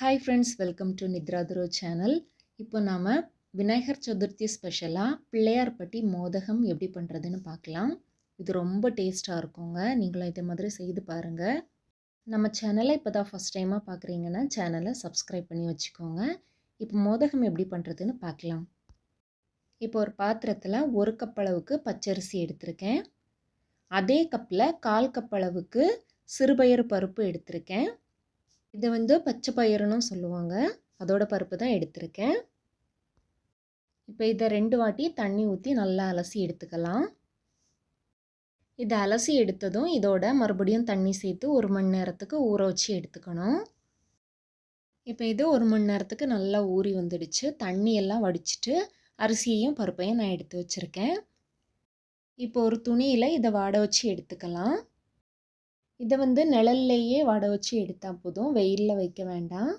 Hi friends welcome to நித்ராதுரோ channel இப்போ நாம் விநாயகர் சதுர்த்தி ஸ்பெஷலாக பிள்ளையார்பட்டி மோதகம் எப்படி பண்ணுறதுன்னு பார்க்கலாம். இது ரொம்ப டேஸ்ட்டாக இருக்குங்க. நீங்களும் இதே மாதிரி செய்து பாருங்கள் நம்ம சேனலை இப்போ தான் ஃபஸ்ட் டைமாக பார்க்குறீங்கன்னா சேனலை சப்ஸ்கிரைப் பண்ணி வச்சுக்கோங்க. இப்போ மோதகம் எப்படி பண்ணுறதுன்னு பார்க்கலாம். இப்போ ஒரு பாத்திரத்தில் ஒரு கப் அளவுக்கு பச்சரிசி எடுத்திருக்கேன். அதே கப்பில் கால் கப் அளவுக்கு சிறுபயிறு பருப்பு எடுத்திருக்கேன். இதை வந்து பச்சை பயிறுன்னு சொல்லுவாங்க. அதோட பருப்பு தான் எடுத்திருக்கேன். இப்போ இதை ரெண்டு வாட்டி தண்ணி ஊற்றி நல்லா அலசி எடுத்துக்கலாம். இதை அலசி எடுத்ததும் இதோட மறுபடியும் தண்ணி சேர்த்து ஒரு மணி நேரத்துக்கு ஊற வச்சு எடுத்துக்கணும். இப்போ இது ஒரு மணி நேரத்துக்கு நல்லா ஊறி வந்துடுச்சு. தண்ணியெல்லாம் வடிச்சிட்டு அரிசியையும் பருப்பையும் நான் எடுத்து வச்சுருக்கேன். இப்போ ஒரு துணியில் இதை வாட வச்சு எடுத்துக்கலாம். இதை வந்து நிழல்லையே வடை வச்சு எடுத்தால் போதும். வெயிலில் வைக்க வேண்டாம்.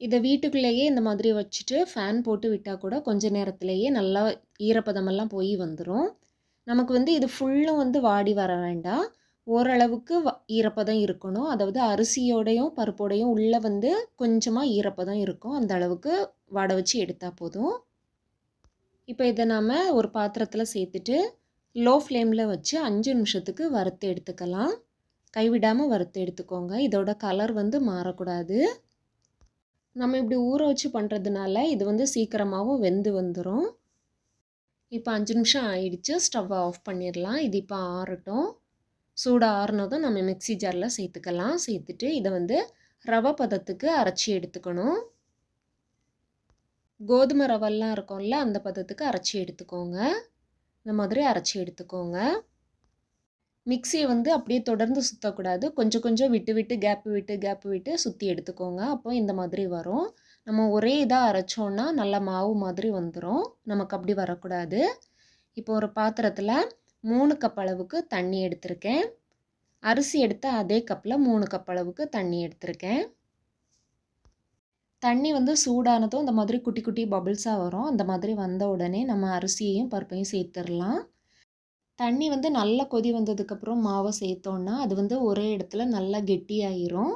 இதை வீட்டுக்குள்ளேயே இந்த மாதிரி வச்சுட்டு ஃபேன் போட்டு விட்டால் கூட கொஞ்ச நேரத்துலேயே நல்லா ஈரப்பதமெல்லாம் போய் வந்துடும் நமக்கு வந்து இது ஃபுல்லும் வந்து வாடி வர வேண்டாம். ஓரளவுக்கு வ ஈரப்பதம் இருக்கணும். அதாவது அரிசியோடையும் பருப்போடையும் உள்ளே வந்து கொஞ்சமாக ஈரப்பதம் இருக்கும். அந்த அளவுக்கு வடை வச்சு எடுத்தால் போதும். இப்போ இதை நாம் ஒரு பாத்திரத்தில் சேர்த்துட்டு லோ ஃப்ளேமில் வச்சு அஞ்சு நிமிஷத்துக்கு வறுத்து எடுத்துக்கலாம். கைவிடாமல் வறுத்து எடுத்துக்கோங்க. இதோட கலர் வந்து மாறக்கூடாது. நம்ம இப்படி ஊற வச்சு பண்ணுறதுனால இது வந்து சீக்கிரமாகவும் வெந்து வந்துடும் இப்போ அஞ்சு நிமிஷம் ஆயிடுச்சு. ஸ்டவ்வை ஆஃப் பண்ணிடலாம். இது இப்போ ஆறட்டும். சூடாக ஆறுனதும் நம்ம மிக்சி ஜாரில் சேர்த்துக்கலாம். சேர்த்துட்டு இதை வந்து ரவை பதத்துக்கு அரைச்சி எடுத்துக்கணும். கோதுமை ரவெல்லாம் இருக்கும்ல அந்த பதத்துக்கு அரைச்சி எடுத்துக்கோங்க. இந்த மாதிரி அரைச்சி எடுத்துக்கோங்க. மிக்சியை வந்து அப்படியே தொடர்ந்து சுற்றக்கூடாது கொஞ்சம் கொஞ்சம் விட்டு விட்டு கேப்பு விட்டு கேப்பு விட்டு சுற்றி எடுத்துக்கோங்க. அப்போ இந்த மாதிரி வரும். நம்ம ஒரே இதாக அரைச்சோன்னா நல்ல மாவு மாதிரி வந்துடும் நமக்கு அப்படி வரக்கூடாது. இப்போ ஒரு பாத்திரத்தில் மூணு கப் அளவுக்கு தண்ணி எடுத்திருக்கேன். அரிசி எடுத்த அதே கப்பில் மூணு கப் அளவுக்கு தண்ணி எடுத்திருக்கேன். தண்ணி வந்து சூடானதும் இந்த மாதிரி குட்டி குட்டி பபிள்ஸாக வரும். அந்த மாதிரி வந்த உடனே நம்ம அரிசியையும் பருப்பையும் சேர்த்துடலாம். தண்ணி வந்து நல்லா கொதி வந்ததுக்கப்புறம் மாவை சேர்த்தோன்னா அது வந்து ஒரே இடத்துல நல்லா கெட்டியாயிரும்.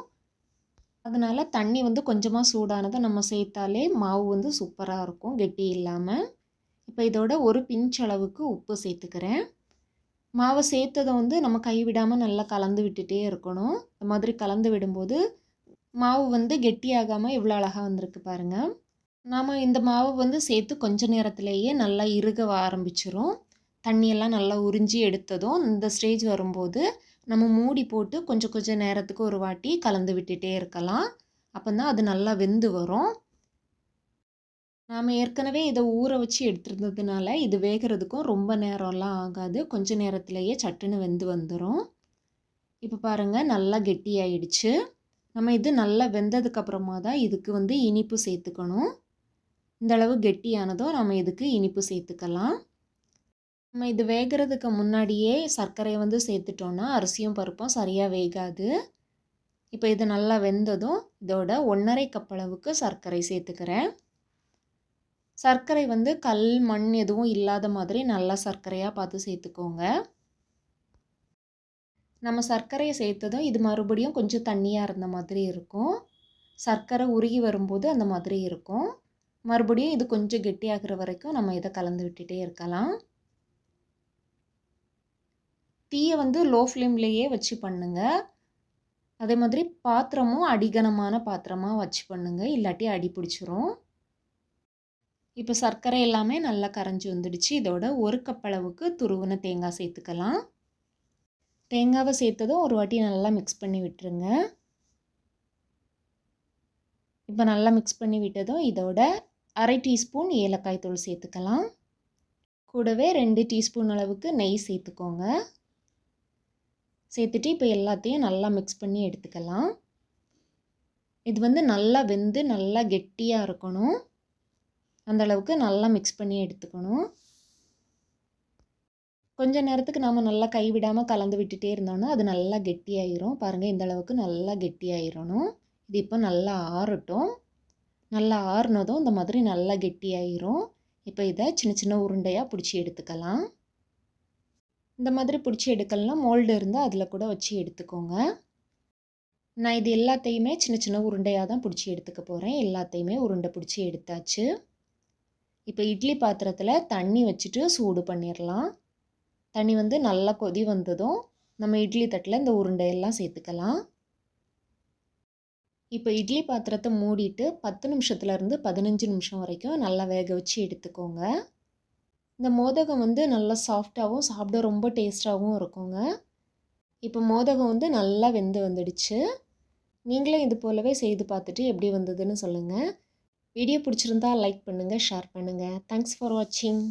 அதனால் தண்ணி வந்து கொஞ்சமாக சூடானதை நம்ம சேர்த்தாலே மாவு வந்து சூப்பராக இருக்கும் கெட்டி இல்லாமல் இப்போ இதோட ஒரு பிஞ்ச் அளவுக்கு உப்பு சேர்த்துக்கிறேன். மாவை சேர்த்ததை வந்து நம்ம கைவிடாமல் நல்லா கலந்து விட்டுட்டே இருக்கணும். இந்த மாதிரி கலந்து விடும்போது மாவு வந்து கெட்டியாகாமல் இவ்வளோ அழகாக வந்திருக்கு பாருங்கள் நாம் இந்த மாவு வந்து சேர்த்து கொஞ்ச நேரத்திலேயே நல்லா இறுக ஆரம்பிச்சிரும். தண்ணியெல்லாம் நல்லா உறிஞ்சி எடுத்ததும் இந்த ஸ்டேஜ் வரும்போது நம்ம மூடி போட்டு கொஞ்சம் கொஞ்சம் நேரத்துக்கு ஒரு வாட்டி கலந்து விட்டுட்டே இருக்கலாம். அப்போ தான் அது நல்லா வெந்து வரும். நாம் ஏற்கனவே இதை ஊற வச்சு எடுத்துருந்ததுனால இது வேகிறதுக்கும் ரொம்ப நேரம்லாம் ஆகாது. கொஞ்ச நேரத்திலேயே சட்டுன்னு வெந்து வந்துடும் இப்போ பாருங்கள் நல்லா கெட்டியாயிடுச்சு. நம்ம இது நல்லா வெந்ததுக்கப்புறமா தான் இதுக்கு வந்து இனிப்பு சேர்த்துக்கணும். இந்தளவு கெட்டியானதும் நம்ம இதுக்கு இனிப்பு சேர்த்துக்கலாம். நம்ம இது வேகிறதுக்கு முன்னாடியே சர்க்கரையை வந்து சேர்த்துட்டோன்னா அரிசியும் பருப்பும் சரியாக வேகாது. இப்போ இது நல்லா வெந்ததும் இதோட ஒன்றரை கப் அளவுக்கு சர்க்கரை சேர்த்துக்கிறேன். சர்க்கரை வந்து கல் மண் எதுவும் இல்லாத மாதிரி நல்லா சர்க்கரையாக பார்த்து சேர்த்துக்கோங்க. நம்ம சர்க்கரையை சேர்த்ததும் இது மறுபடியும் கொஞ்சம் தண்ணியாக இருந்த மாதிரி இருக்கும். சர்க்கரை உருகி வரும்போது அந்த மாதிரி இருக்கும். மறுபடியும் இது கொஞ்சம் கெட்டியாகிற வரைக்கும் நம்ம இதை கலந்து விட்டுட்டே இருக்கலாம். தீயை வந்து லோ ஃப்ளேம்லேயே வச்சு பண்ணுங்கள் அதே மாதிரி பாத்திரமும் அடிகனமான பாத்திரமாக வச்சு பண்ணுங்கள் இல்லாட்டி அடி பிடிச்சிரும். இப்போ சர்க்கரை எல்லாமே நல்லா கரைஞ்சி வந்துடுச்சு. இதோட ஒரு கப் அளவுக்கு துருவின தேங்காய் சேர்த்துக்கலாம். தேங்காவை சேர்த்ததும் ஒரு வாட்டி நல்லா மிக்ஸ் பண்ணி விட்டுருங்க. இப்போ நல்லா மிக்ஸ் பண்ணி விட்டதும் இதோட அரை டீஸ்பூன் ஏலக்காய் தூள் சேர்த்துக்கலாம். கூடவே ரெண்டு டீஸ்பூன் அளவுக்கு நெய் சேர்த்துக்கோங்க. சேர்த்துட்டு இப்போ எல்லாத்தையும் நல்லா மிக்ஸ் பண்ணி எடுத்துக்கலாம். இது வந்து நல்லா வெந்து நல்லா கெட்டியாக இருக்கணும். அந்தளவுக்கு நல்லா மிக்ஸ் பண்ணி எடுத்துக்கணும். கொஞ்ச நேரத்துக்கு நாம் நல்லா கைவிடாமல் கலந்து விட்டுட்டே இருந்தோன்னா அது நல்லா கெட்டியாயிரும். பாருங்கள் இந்த அளவுக்கு நல்லா கெட்டியாயிரணும். இது இப்போ நல்லா ஆறட்டும். நல்லா ஆறுனதும் இந்த மாதிரி நல்லா கெட்டியாயிரும். இப்போ இதை சின்ன சின்ன உருண்டையாக பிடிச்சி எடுத்துக்கலாம். இந்த மாதிரி பிடிச்சி எடுக்கலாம். மோல்டு இருந்தால் அதில் கூட வச்சு எடுத்துக்கோங்க. நான் இது எல்லாத்தையுமே சின்ன சின்ன உருண்டையாக தான் பிடிச்சி எடுத்துக்க போகிறேன் எல்லாத்தையுமே உருண்டை பிடிச்சி எடுத்தாச்சு. இப்போ இட்லி பாத்திரத்தில் தண்ணி வச்சுட்டு சூடு பண்ணிடலாம் தண்ணி வந்து நல்லா கொதி வந்ததும் நம்ம இட்லி தட்டில் இந்த உருண்டையெல்லாம் சேர்த்துக்கலாம். இப்போ இட்லி பாத்திரத்தை மூடிட்டு பத்து நிமிஷத்துலேருந்து பதினஞ்சு நிமிஷம் வரைக்கும் நல்லா வேக வச்சு எடுத்துக்கோங்க. இந்த மோதகம் வந்து நல்லா சாஃப்டாகவும் சாப்பிட ரொம்ப டேஸ்ட்டாகவும் இருக்குங்க. இப்போ மோதகம் வந்து நல்லா வெந்து வந்துடுச்சு. நீங்களும் இது போலவே செய்து பார்த்துட்டு எப்படி வந்ததுன்னு சொல்லுங்கள் வீடியோ பிடிச்சிருந்தா லைக் பண்ணுங்கள் ஷேர் பண்ணுங்கள் தேங்க்ஸ் ஃபார் வாட்சிங்